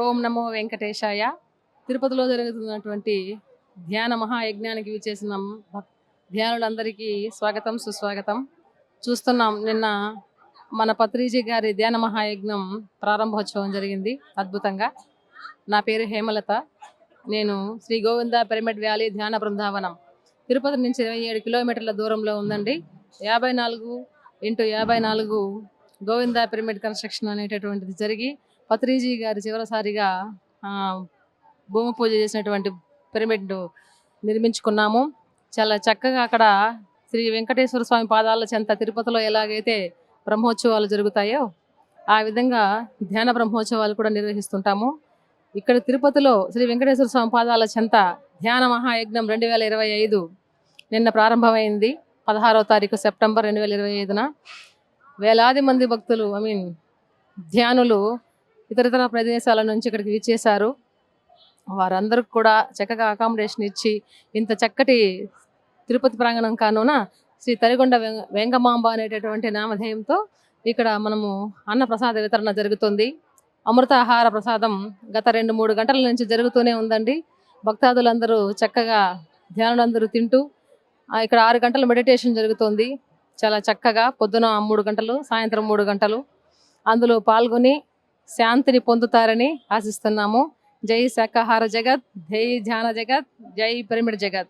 ఓం నమో వెంకటేశాయ. తిరుపతిలో జరుగుతున్నటువంటి ధ్యాన మహాయజ్ఞానికి విచేసిన భక్- ధ్యానులందరికీ స్వాగతం సుస్వాగతం. చూస్తున్నాం నిన్న మన పత్రిజీ గారి ధ్యాన మహాయజ్ఞం ప్రారంభోత్సవం జరిగింది అద్భుతంగా. నా పేరు హేమలత. నేను శ్రీ గోవింద పిరమిడ్ వ్యాలీ ధ్యాన బృందావనం. తిరుపతి నుంచి ఇరవై ఏడు కిలోమీటర్ల దూరంలో ఉందండి. యాభై నాలుగు ఇంటూ యాభై నాలుగు గోవింద పిరమిడ్ కన్స్ట్రక్షన్ అనేటటువంటిది జరిగి పత్రిజీ గారి చివరిసారిగా భూమి పూజ చేసినటువంటి పిరమిడ్ నిర్మించుకున్నాము. చాలా చక్కగా అక్కడ శ్రీ వెంకటేశ్వర స్వామి పాదాల చెంత తిరుపతిలో ఎలాగైతే బ్రహ్మోత్సవాలు జరుగుతాయో ఆ విధంగా ధ్యాన బ్రహ్మోత్సవాలు కూడా నిర్వహిస్తుంటాము. ఇక్కడ తిరుపతిలో శ్రీ వెంకటేశ్వర స్వామి పాదాల చెంత ధ్యాన మహాయజ్ఞం రెండు వేల ఇరవై ఐదు నిన్న ప్రారంభమైంది. పదహారవ తారీఖు సెప్టెంబర్ రెండు వేల ఇరవై ఐదున వేలాది మంది భక్తులు ఐ మీన్ ధ్యానులు ఇతరితర ప్రదేశాల నుంచి ఇక్కడికి విచ్చేశారు. వారందరికి కూడా చక్కగా అకామిడేషన్ ఇచ్చి ఇంత చక్కటి తిరుపతి ప్రాంగణం కానున శ్రీ తరిగొండ వెంగమాంబ అనేటటువంటి నామధేయంతో ఇక్కడ మనము అన్న ప్రసాద వితరణ జరుగుతుంది. అమృతాహార ప్రసాదం గత రెండు మూడు గంటల నుంచి జరుగుతూనే ఉందండి. భక్తాదులందరూ చక్కగా ధ్యానులందరూ తింటూ ఇక్కడ ఆరు గంటల మెడిటేషన్ జరుగుతుంది. చాలా చక్కగా పొద్దున మూడు గంటలు సాయంత్రం మూడు గంటలు. అందులో పాల్గొని శాంతిని పొందుతారని ఆశిస్తున్నాము. జై శాకాహార జగత్ జై ధ్యాన జగత్ జై పిరమిడ్ జగత్.